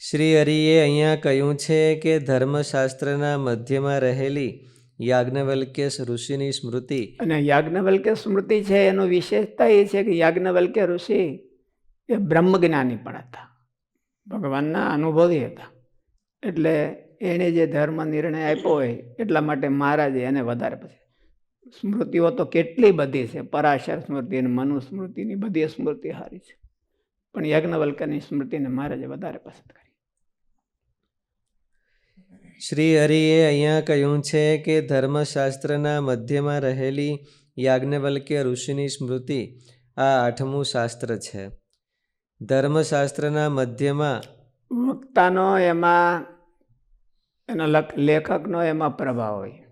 શ્રી હરિએ અહીંયા કહ્યું છે કે ધર્મશાસ્ત્રના મધ્યમાં રહેલી યાજ્ઞવલ્ક્ય ઋષિની સ્મૃતિ. અને યાજ્ઞવલ્ક્ય સ્મૃતિ છે, એનો વિશેષતા એ છે કે યાજ્ઞવલ્ક્ય ઋષિ એ બ્રહ્મજ્ઞાની પણ હતા. ભગવાનના અનુભવી હતા. એટલે એણે જે ધર્મ નિર્ણય આપ્યો હોય, એટલા માટે મહારાજે એને વધારે પછી સ્મૃતિઓ તો કેટલી બધી છે, પરાશર સ્મૃતિ અને મનુ સ્મૃતિની બધી સ્મૃતિ સારી છે. પણ યજ્ઞવલ્ક્યની સ્મૃતિને મહારાજે વધારે પસંદ કરી. શ્રી હરિએ અહીંયા કહ્યું છે કે ધર્મશાસ્ત્રના મધ્યમાં રહેલી યાજ્ઞવલ્ક્ય ઋષિની સ્મૃતિ આ આઠમું શાસ્ત્ર છે. ધર્મશાસ્ત્રના મધ્યમાં વક્તાનો એમાં, એના લખ, લેખકનો એમાં પ્રભાવ હોય.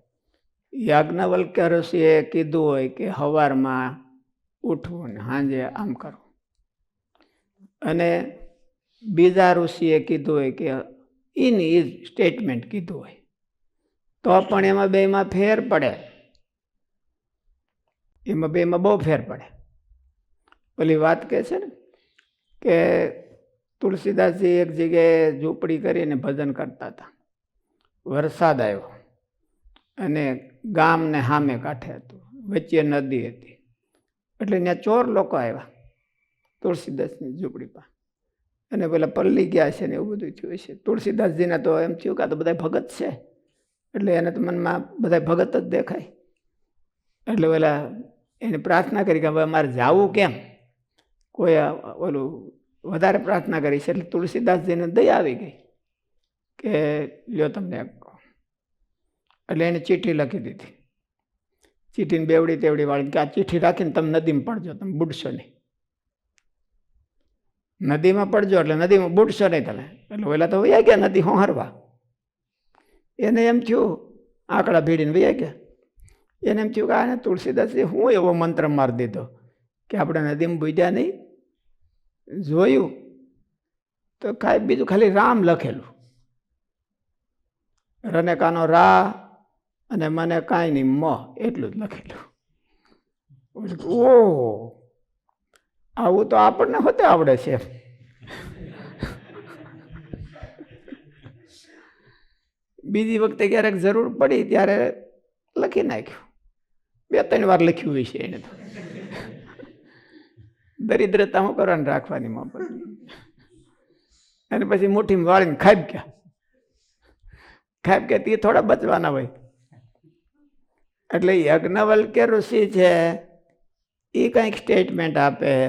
યાજ્ઞવલ્ક્ય ઋષિએ કીધું હોય કે હવારમાં ઉઠવું ને સાંજે આમ કરવું. અને બીજા ઋષિએ કીધું હોય કે ઇન ઇઝ સ્ટેટમેન્ટ કીધું હોય. તો પણ એમાં બેમાં ફેર પડે. એમાં બેમાં બહુ ફેર પડે. પેલી વાત કહે છે ને, કે તુલસીદાસજી એક જગ્યાએ ઝૂંપડી કરીને ભજન કરતા હતા. વરસાદ આવ્યો અને ગામને સામે કાંઠે હતું, વચ્ચે નદી હતી. એટલે ત્યાં ચોર લોકો આવ્યા તુલસીદાસની ઝૂંપડી પાસે અને પેલા પલ્લી ગયા છે ને એવું બધું થયું છે તુલસીદાસજીને તો એમ થયું કે આ તો બધા ભગત છે. એટલે એને તો મનમાં બધા ભગત જ દેખાય. એટલે પેલા એને પ્રાર્થના કરી કે હવે અમારે જાવું કેમ? કોઈ ઓલું વધારે પ્રાર્થના કરી છે. એટલે તુલસીદાસજીને દયા આવી ગઈ કે લ્યો તમને એટલે એને ચીઠી લખી દીધી. ચીઠીને બેવડી તેવડી વાળી કે આ ચીઠી રાખીને તમે નદીમાં પડજો, તમે બુડશો નહીં. નદીમાં પડજો એટલે નદીમાં બુડશો નહીં તમે એટલે ઓલા તો વૈયા ગયા નદી હોહરવા એને એમ થયું, આંકડા ભીડીને વયા ગયા. એને એમ થયું કે આને તુલસીદાસજી હું એવો મંત્ર મારી દીધો કે આપણે નદીમાં બુજ્યા નહીં. જોયું તો કાંઈ બીજું ખાલી રામ લખેલું. રને કાનો રા અને મને કાંઈ નહીં મ, એટલું જ લખેલું. ઓ આવું તો આપણને હોતે આવડે છે. બીજી વખતે ક્યારેક જરૂર પડી ત્યારે લખી નાખ્યું. બે, ત્રણ વાર લખ્યું હોય છે એને તો. દરિદ્રતા હું કરવાની રાખવાની માં અને પછી મુઠ્ઠીમાં વાળીને ખાઈ ગયા. ખાઈ ગયા તે થોડા બચવાના હોય. એટલે યજ્ઞવલ્કે ઋષિ છે એ કંઈક સ્ટેટમેન્ટ આપે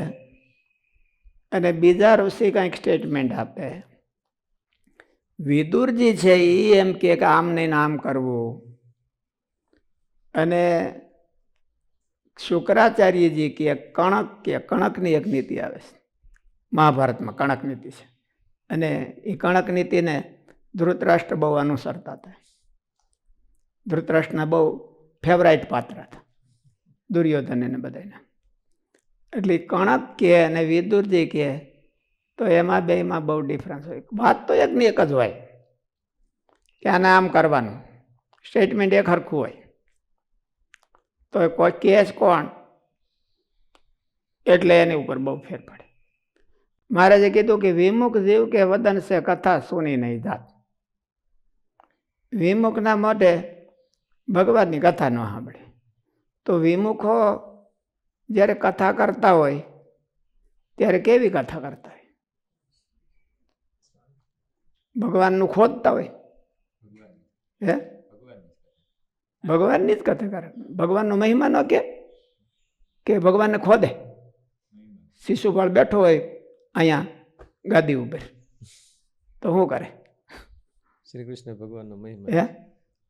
અને બીજા ઋષિ કંઈક સ્ટેટમેન્ટ આપે વિદુરજી છે એ એમ કે આમ નહીં ને આમ કરવું. અને શુક્રાચાર્યજી કે કણક કે કણકની એક નીતિ આવે છે. મહાભારતમાં કણક નીતિ છે. અને એ કણક નીતિને ધૃતરાષ્ટ્ર બહુ અનુસરતા હતા. ધૃતરાષ્ટ્રના બહુ ફેવરાઇટ પાત્ર હતા. દુર્યોધન એને બધાના એટલે કણક કહે અને વિદુરજી કહે તો એમાં બેમાં બહુ ડિફરન્સ હોય. વાત તો એકની એક જ હોય કે આને આમ કરવાનું. સ્ટેટમેન્ટ એક સરખું હોય. તો કોઈ કેસ કોણ? એટલે એની ઉપર બહુ ફેર પડે. મહારાજે કીધું કે વિમુખ જીવ કે વદન છે કથા સુની નહીં જાત. વિમુખના માટે ભગવાનની કથા ન સાંભળે. તો વિમુખો જ્યારે કથા કરતા હોય ત્યારે કેવી કથા કરતા હોય? ભગવાનનું ખોદતા હોય? હે? ભગવાનની જ કથા કરે. ભગવાનનો મહિમા ન કે? કે ભગવાનને ખોદે? શિશુપાળ બેઠો હોય અહીંયા ગાદી ઉપર. તો શું કરે? શ્રી કૃષ્ણ ભગવાનનો મહિમા. હે?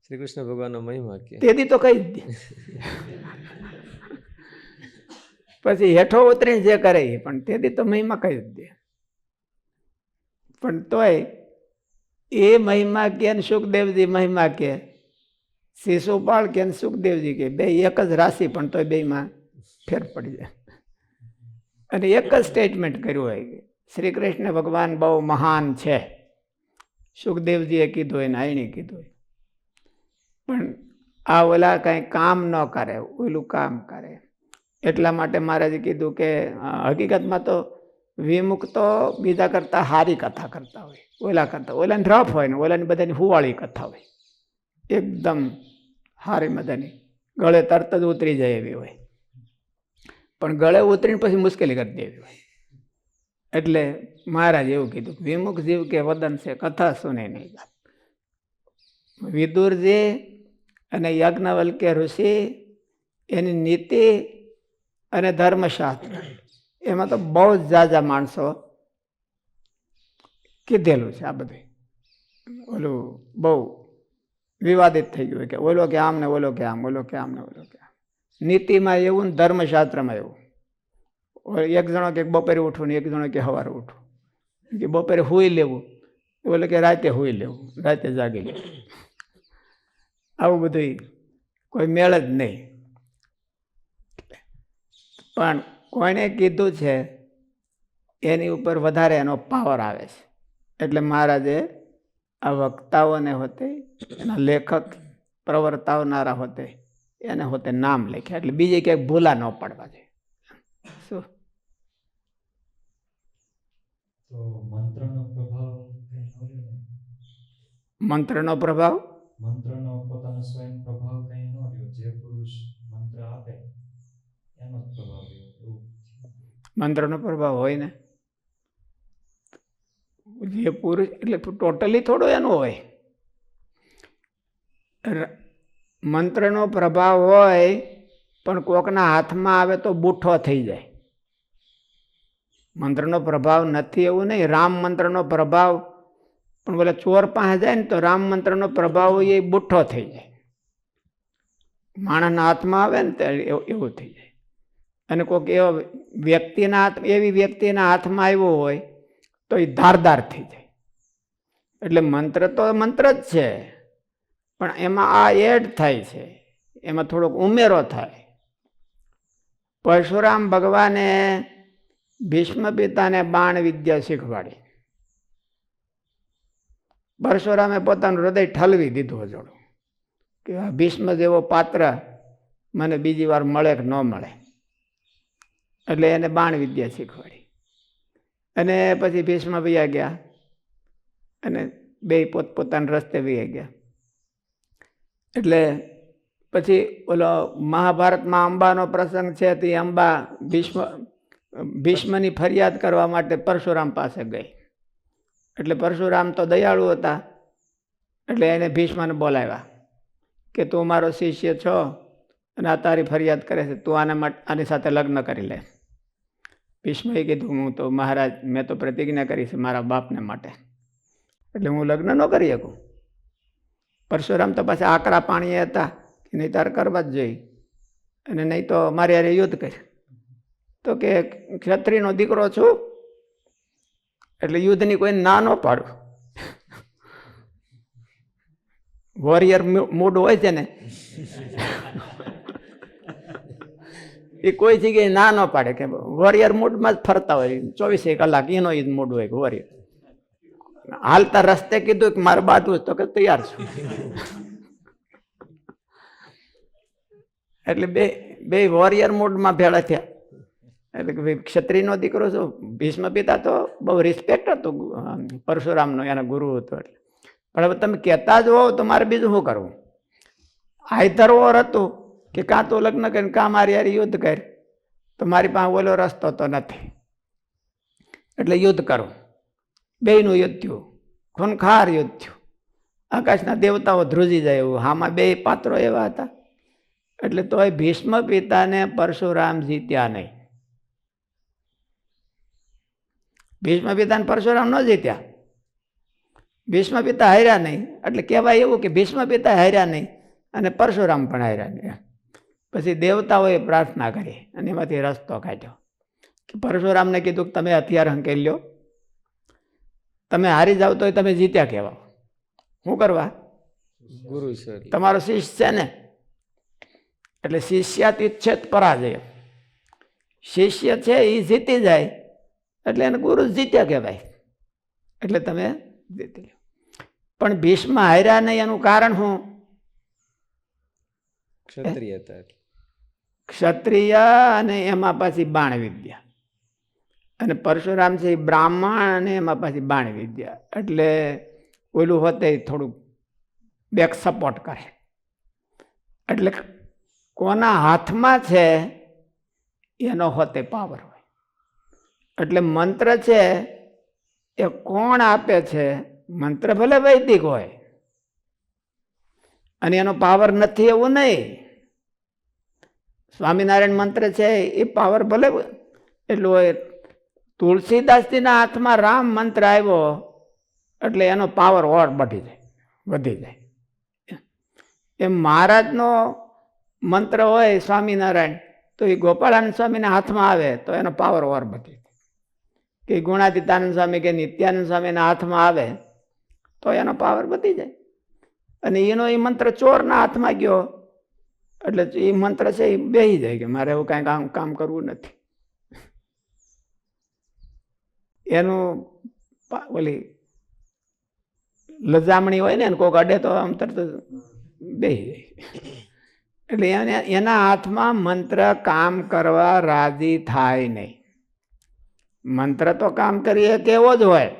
શ્રી કૃષ્ણ ભગવાનનો મહિમા કે? તેથી તો કહી જ દે. પછી હેઠો ઉતરીને જે કરે એ, પણ તેથી તો મહિમા કહી જ દે. પણ તોય એ મહિમા કે સુખદેવજી મહિમા કે શિશુપાળ કે સુખદેવજી કે, બે એક જ રાશિ, પણ તોય બેમાં ફેર પડી જાય. અને એક જ સ્ટેટમેન્ટ કર્યું હોય કે શ્રી કૃષ્ણ ભગવાન બહુ મહાન છે. સુખદેવજીએ કીધું હોય નાયણી કીધું હોય. પણ આ ઓલા કાંઈ કામ ન કરે, ઓલું કામ કરે. એટલા માટે મહારાજે કીધું કે હકીકતમાં તો વિમુખ તો બીજા કરતાં સારી કથા કરતા હોય, ઓલા કરતાં ઓલાની રફ હોય ને, ઓલાની બધાની હુવાળી કથા હોય. એકદમ સારી મજાની. ગળે તરત જ ઉતરી જાય એવી હોય. પણ ગળે ઉતરીને પછી મુશ્કેલી કરી દેવી હોય. એટલે મહારાજ એવું કીધું વિમુખ જીવ કે વદન છે, કથા સુને નહીં વિદુરજી અને યજ્ઞવલ્કે ઋષિ એની નીતિ અને ધર્મશાસ્ત્ર. એમાં તો બહુ જ ઝાઝા માણસો કીધેલું છે આ બધું ઓલું બહુ વિવાદિત થઈ ગયું કે ઓલો કે આમ ને ઓલો કે આમ, ઓલો કે આમ ને ઓલો કે આમ. નીતિમાં એવું ને ધર્મશાસ્ત્રમાં એવું. એક જણો કે બપોરે ઉઠવું ને એક જણો કે સવારે ઉઠવું કે બપોરે હોઈ લેવું. એટલે કે રાતે હોઈ લેવું, રાતે જાગી લેવું. આવું બધું કોઈ મેળ જ નહીં. પણ કોણે કીધું છે એની ઉપર વધારે એનો પાવર આવે છે. એટલે મહારાજે આ વક્તાઓને હોતે એના લેખક પ્રવર્તાવનારા હોતે એને હોતે નામ લખ્યા. એટલે બીજે ક્યાંક ભૂલા ન પડવા જોઈએ. શું? મંત્રનો પ્રભાવ? મંત્રનો પોતાનો સ્વયં પ્રભાવ કઈ ન રહ્યો જે પુરુષ મંત્ર આપે એનો જ પ્રભાવ રહ્યો એવું મંત્રનો પ્રભાવ હોય ને, જે પુરુષ એટલે ટોટલી થોડો એનો હોય. ર- મંત્રનો પ્રભાવ હોય, પણ કોકના હાથમાં આવે તો બુઠ્ઠો થઈ જાય. મંત્રનો પ્રભાવ નથી એવું નહીં, રામ મંત્રનો પ્રભાવ, પણ બોલે ચોર પાસે જાય ને તો રામ મંત્રનો પ્રભાવ હોય એ બુઠ્ઠો થઈ જાય. માણસના હાથમાં આવે ને ત્યારે એવું- એવું થઈ જાય. અને કોઈક એવો વ્યક્તિના હાથ એવી વ્યક્તિના હાથમાં આવ્યો હોય, તો એ ધારદાર થઈ જાય. એટલે મંત્ર તો મંત્ર જ છે, પણ એમાં આ એડ થાય છે. એમાં થોડોક ઉમેરો થાય. પરશુરામ ભગવાને ભીષ્મ પિતાને બાણ વિદ્યા શીખવાડી. પરશુરામે પોતાનું હૃદય ઠલવી દીધું જોડું કે ભીષ્મ જેવો પાત્ર મને બીજી વાર મળે કે ન મળે? એટલે એને બાણ વિદ્યા શીખવાડી. અને પછી ભીષ્મ વૈયા ગયા અને બે પોતપોતાના રસ્તે વૈયા ગયા. એટલે પછી ઓલો મહાભારતમાં અંબાનો પ્રસંગ છે તે અંબા ભીષ્મ, ભીષ્મની ફરિયાદ કરવા માટે પરશુરામ પાસે ગઈ. એટલે પરશુરામ તો દયાળુ હતા, એટલે એને ભીષ્મને બોલાવ્યા કે તું મારો શિષ્ય છો અને આ તારી ફરિયાદ કરે છે, તું આના માટે આની સાથે લગ્ન કરી લે. ભીષ્મએ કીધું, હું તો મહારાજ, મેં તો પ્રતિજ્ઞા કરી છે મારા બાપને માટે. એટલે હું લગ્ન ન કરી શકું. પરશુરામ તો પાછા આકરા પાણીએ હતા કે નહીં તારે કરવા જ જોઈએ અને નહીં તો મારે યારે યુદ્ધ કરી તો કે, ક્ષત્રિયનો દીકરો છું, એટલે યુદ્ધની કોઈ ના ન પાડું. વોરિયર મૂડ હોય છે ને. એ કોઈ જગ્યાએ ના ન પાડે કે વોરિયર મૂડમાં જ ફરતા હોય. ચોવીસે કલાક એનો જ મૂડ હોય વોરિયર હાલતા રસ્તે કીધું કે મારે બાંધવું તો કે તૈયાર છું. એટલે બે બે વોરિયર મૂડમાં ભેળા થયા. એટલે કે ક્ષત્રિયનો દીકરો છો, ભીષ્મ પિતા તો બહુ રિસ્પેક્ટ હતું પરશુરામનો, એના ગુરુ હતો એટલે. પણ હવે તમે કહેતા જ હોવ તો મારે બીજું શું કરવું? આયતર ઓર હતું. કે કાં તો લગ્ન કરીને કાં મારી યાર યુદ્ધ કર? તો મારી પાસે ઓલો રસ્તો તો નથી. એટલે યુદ્ધ કરો. બેયનું યુદ્ધ થયું. ખૂનખાર યુદ્ધ થયું. આકાશના દેવતાઓ ધ્રુજી જાય એવું. હામાં બે પાત્રો એવા હતા. એટલે તોય ભીષ્મ પિતાને પરશુરામ જીત્યા નહીં. ભીષ્મ પિતાને પરશુરામ ન જીત્યા. ભીષ્મ પિતા હાર્યા નહીં. એટલે કહેવાય એવું કે ભીષ્મ પિતા હાર્યા નહીં અને પરશુરામ પણ હાર્યા નહીં. પછી દેવતાઓએ પ્રાર્થના કરી અને એમાંથી રસ્તો કાઢ્યો. કે પરશુરામને કીધું કે તમે હથિયાર હંકેલી લ્યો. તમે હારી જાઓ તોય તમે જીત્યા કહેવા શું કરવા? ગુરુ તમારો શિષ્ય છે ને? એટલે શિષ્યાતીત છે પરાજય. શિષ્ય છે એ જીતી જાય એટલે એને ગુરુ જીત્યા કહેવાય. એટલે તમે જીતી લો પણ ભીષ્મ હાર્યા નહીં એનું કારણ શું? ક્ષત્રિય હતા. ક્ષત્રિય અને એમાં પાછી બાણ વિદ્યા. અને પરશુરામ છે બ્રાહ્મણ અને એમાં પાછી બાણ વિદ્યા. એટલે ઓલું હોતે થોડુંક બેક સપોર્ટ કરે. એટલે કોના હાથમાં છે એનો હોતે પાવર હોય. એટલે મંત્ર છે એ કોણ આપે છે? મંત્ર ભલે વૈદિક હોય. અને એનો પાવર નથી એવું નહીં. સ્વામિનારાયણ મંત્ર છે, એ પાવર ભલે એટલું હોય. તુલસીદાસજીના હાથમાં રામ મંત્ર આવ્યો, એટલે એનો પાવર ઓર બઢી જાય, વધી જાય. એમ મહારાજનો મંત્ર હોય સ્વામિનારાયણ, તો એ ગોપાળાનંદ સ્વામીના હાથમાં આવે, તો એનો પાવર ઓર જાય. કે ગુણાતીતાનંદ સ્વામી કે નિત્યાનંદ સ્વામીના હાથમાં આવે, તો એનો પાવર વધી જાય. અને એનો એ મંત્ર ચોરના હાથમાં ગયો એટલે એ મંત્ર છે એ બેસી જાય કે મારે એવું કાંઈ કામ કામ કરવું નથી. એનું ઓલી લજામણી હોય ને કોક અડે તો આમ તરત બેસી જાય. એટલે એને, એના હાથમાં મંત્ર કામ કરવા રાજી થાય નહીં. મંત્ર તો કામ કરીએ કેવો જ હોય.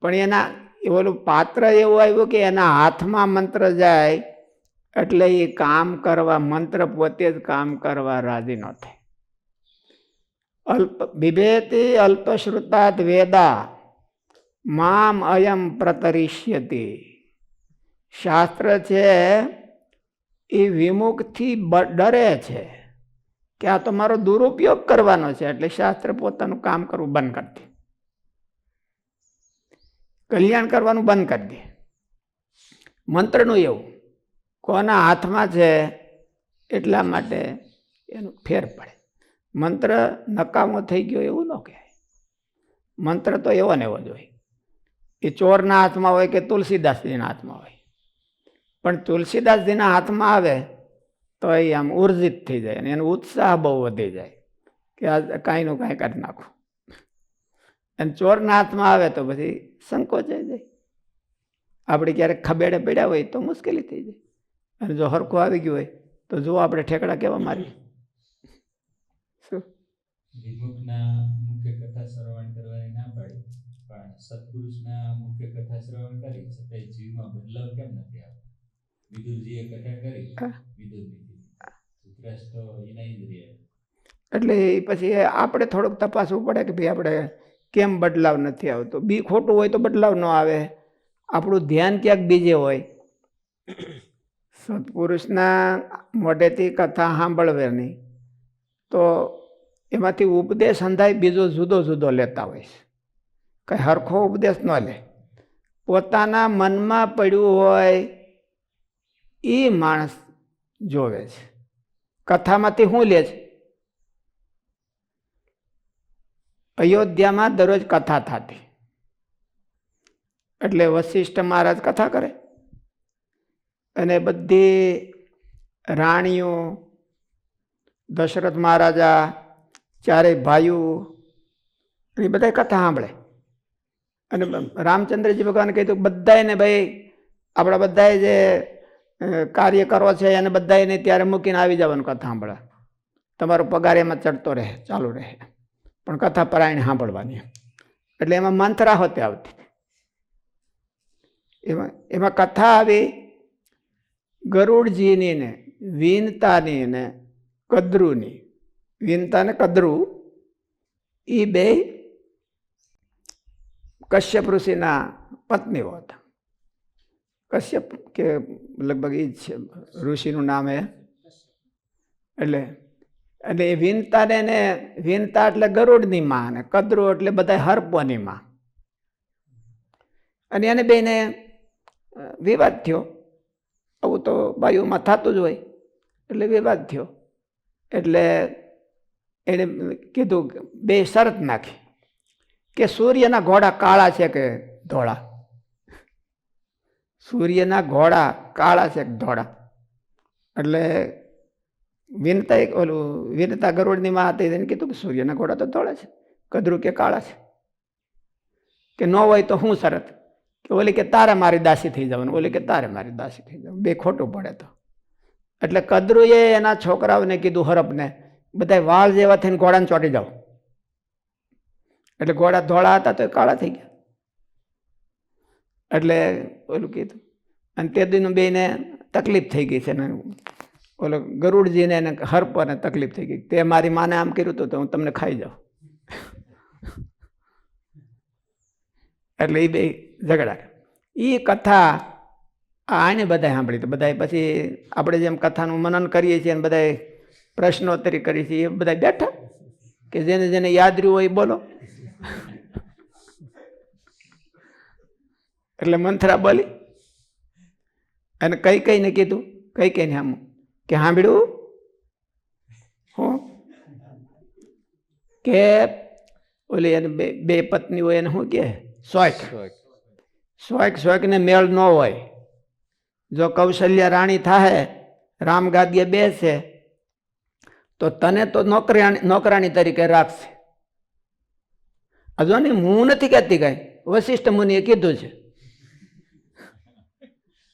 પણ એના, એ ઓલું પાત્ર એવું આવ્યું કે એના હાથમાં મંત્ર જાય એટલે એ કામ કરવા મંત્ર પોતે જ કામ કરવા રાજી ન થાય. અલ્પ, બિભેતિ અલ્પશ્રુતાત વેદા, મામ અયમ પ્રતરિષ્યતિ. શાસ્ત્ર છે, એ વિમુખથી ડરે છે. કે આ તો મારો દુરુપયોગ કરવાનો છે, એટલે શાસ્ત્ર પોતાનું કામ કરવું બંધ કરી દે. કલ્યાણ કરવાનું બંધ કરી દે. મંત્રનું એવું. કોના હાથમાં છે એટલા માટે એનું ફેર પડે. મંત્ર નકામો થઈ ગયો એવું ન કહેવાય. મંત્ર તો એવો ને એવો જ હોય. એ ચોરના હાથમાં હોય કે તુલસીદાસજીના હાથમાં હોય. પણ તુલસીદાસજીના હાથમાં આવે તો એ આમ ઉર્જિત થઈ જાય અને એનો ઉત્સાહ બહુ વધી જાય કે આ કાંઈનું કાંઈ કરી નાખું. અને ચોરના હાથમાં આવે તો પછી સંકોચાઈ જાય. આપણે ક્યારેક ખબેડે પડ્યા હોય તો મુશ્કેલી થઈ જાય. અને જો હરખું આવી ગયું હોય તો જો આપણે ઠેકડા કેવા મારીએ. શું? મુખ્ય કથા શ્રવણ કરવાની ના પાડી પણ સત્પુરુષના મુખ્ય કથા શ્રવણ કરી છતાંય જીવમાં બદલાવ કેમ નથી આવતો વિદુરજીએ કથા કરી હા. વિદુરની ધૃતરાષ્ટ્ર તો એના જ રહ્યા એટલે પછી આપણે થોડુંક તપાસવું પડે કે ભાઈ આપણે કેમ બદલાવ નથી આવતો? બી ખોટું હોય તો બદલાવ ન આવે. આપણું ધ્યાન ક્યાંક બીજે હોય. સત્પુરુષના મોઢેથી કથા સાંભળવાની, તો એમાંથી ઉપદેશ અંધાય બીજો જુદો જુદો લેતા હોય છે. કંઈ હરખો ઉપદેશ ન લે. પોતાના મનમાં પડ્યું હોય એ માણસ જોવે છે. કથામાંથી શું લે છે? અયોધ્યામાં દરરોજ કથા થતી. એટલે વશિષ્ઠ મહારાજ કથા કરે. અને બધી રાણીઓ, દશરથ મહારાજા, ચારેય ભાઈઓ એ બધા કથા સાંભળે. અને રામચંદ્રજી ભગવાને કીધું બધાને ભાઈ આપણા બધાએ જે કાર્ય કરવો છે એને બધાને ત્યારે મૂકીને આવી જવાનું કથા સાંભળે. તમારો પગાર એમાં ચડતો રહે, ચાલુ રહે. પણ કથા પરાયણ સાંભળવાની. એટલે એમાં મંત્રા હોતે આવતી. એમાં એમાં કથા આવી ગરુડજીની ને વીનતાની ને કદરુની. વીનતા ને કદ્રુ એ બે કશ્યપ ઋષિના પત્નીઓ હતા. કશ્યપ કે લગભગ એ જ છે, ઋષિનું નામ એ. એટલે એટલે એ વિનતાને ને વિનતા એટલે ગરુડની માં અને કદરો એટલે બધા હરપોની માં. અને એને બેને વિવાદ થયો. આવું તો બાયુમાં થતું જ હોય. એટલે વિવાદ થયો. એટલે એણે કીધું બે શરત નાખી. કે સૂર્યના ઘોડા કાળા છે કે ધોળા? સૂર્યના ઘોડા કાળા છે કે ધોળા? એટલે વિનતા એક ઓલું વિનતા ગરુડની માં હતી એને કીધું કે સૂર્યના ઘોડા તો ધોળા છે કદરું કે કાળા છે? કે ન હોય તો હું શરત? કે ઓલી કે તારે મારી દાસી થઈ જવાનું, ઓલી કે તારે મારી દાસી થઈ જવાનું. બે ખોટું પડે તો. એટલે કદરુએ એના છોકરાઓને કીધું, હરપને બધા વાળ જેવા થઈને ઘોડાને ચોંટી જાઓ. એટલે ઘોડા ધોળા હતા તો કાળા થઈ ગયા. એટલે ઓલું કીધું. અને તે દીનું બેને તકલીફ થઈ ગઈ છે ને, ઓલો ગરુડજીને એને હરપને તકલીફ થઈ ગઈ. તે મારી માને આમ કર્યું હતું તો હું તમને ખાઈ જાઉં. એટલે એ બે ઝઘડા. એ કથા આને બધાએ સાંભળી. તો બધાએ પછી આપણે જેમ કથાનું મનન કરીએ છીએ અને બધાએ પ્રશ્નોત્તરી કરી છે એ બધા બેઠા. કે જેને જેને યાદ રહ્યું હોય એ બોલો. એટલે મંથરા બોલી. અને કઈ કઈને કીધું? કઈ કઈને આમ? કે સાંભળ્યું હું? કે ઓલી એને બે પત્ની હોય એને શું કહે? શોખ શોખ શોખને મેળ ન હોય. જો કૌશલ્યા રાણી થાય રામ ગાદીએ બેસે, તો તને તો નોકરાણી નોકરાણી તરીકે રાખશે. હજુ ને હું નથી કહેતી કાંઈ, વશિષ્ઠ મુનિએ કીધું છે.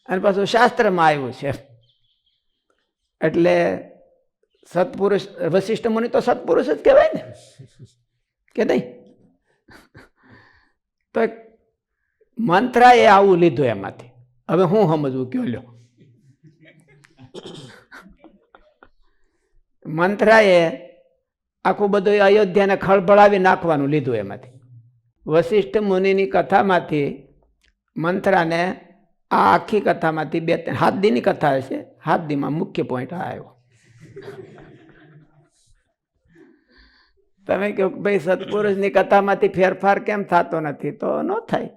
અને પાછું શાસ્ત્રમાં આવ્યું છે. એટલે સત્પુરુષ, વશિષ્ઠ મુનિ તો સત્પુરુષ જ કહેવાય ને, કે નહીં? તો મંત્રાએ આવું લીધું એમાંથી. હવે હું સમજવું? કયો લ્યો. મંત્રાએ આખું બધું અયોધ્યાને ખળભળાવી નાખવાનું લીધું એમાંથી. વશિષ્ઠ મુનિની કથામાંથી મંત્રાને આ આખી કથામાંથી બે હાથ દીની કથા હશે. હાથ દીમાં મુખ્ય પોઈન્ટ આવ્યો. તમે કહો ભાઈ સત્પુરુષની કથામાંથી ફેરફાર કેમ થતો નથી? તો ન થાય.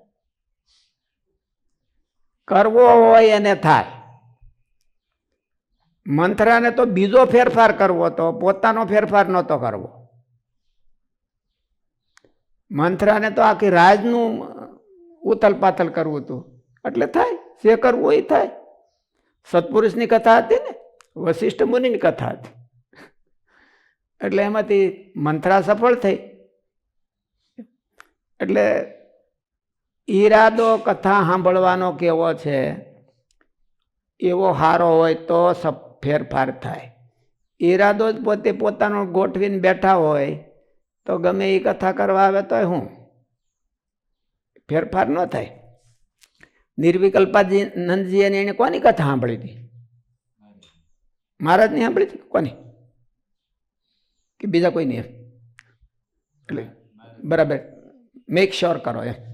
કરવો હોય એને થાય. મંથરાને તો બીજો ફેરફાર કરવો તો, પોતાનો ફેરફાર નહોતો કરવો. મંથરાને તો આખી રાજનું ઉથલ પાથલ કરવું હતું. એટલે થાય, જે કરવું એ થાય. સત્પુરુષની કથા હતી ને, વશિષ્ઠ મુનિની કથા હતી. એટલે એમાંથી મંથરા સફળ થઈ. એટલે ઈરાદો કથા સાંભળવાનો કેવો છે? એવો સારો હોય તો ફેરફાર થાય. ઈરાદો જ પોતે પોતાનો ગોઠવીને બેઠા હોય તો ગમે એ કથા કરવા આવે તોય હું? ફેરફાર ન થાય. નિર્વિકલ્પાજી નંદજી અને એને કોની કથા સાંભળી હતી? મહારાજની સાંભળી હતી કોની? કે બીજા કોઈ નહીં એટલે બરાબર. મેક શ્યોર કરો એમ.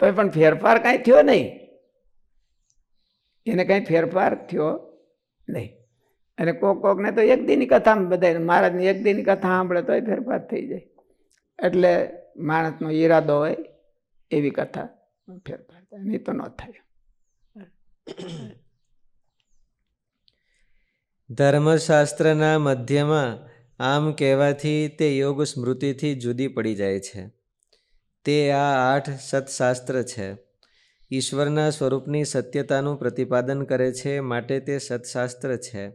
તો પણ ફેરફાર કાંઈ થયો નહીં. એને કાંઈ ફેરફાર થયો નહીં. અને કોક કોકને તો એક દીની કથામાં બધા મહારાજની એક દીની કથા સાંભળે તોય ફેરફાર થઈ જાય. એટલે માણસનો ઈરાદો હોય એવી કથા ફેરફાર થાય, નહીં તો ન થાય. ધર્મશાસ્ત્રના મધ્યમાં આમ કહેવાથી તે યોગ સ્મૃતિથી જુદી પડી જાય છે. તે આ આઠ સત્શાસ્ત્ર છે. ઈશ્વરના સ્વરૂપની સત્યતાનું પ્રતિપાદન કરે છે માટે તે સત્શાસ્ત્ર છે.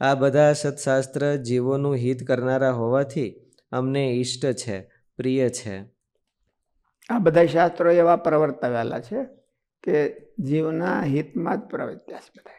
આ બધા સત્શાસ્ત્ર જીવોનું હિત કરનારા હોવાથી અમને ઈષ્ટ છે, પ્રિય છે. આ બધા શાસ્ત્રો એવા પ્રવર્તાવેલા છે કે જીવના હિતમાં જ પ્રવર્ત્યા છે બધા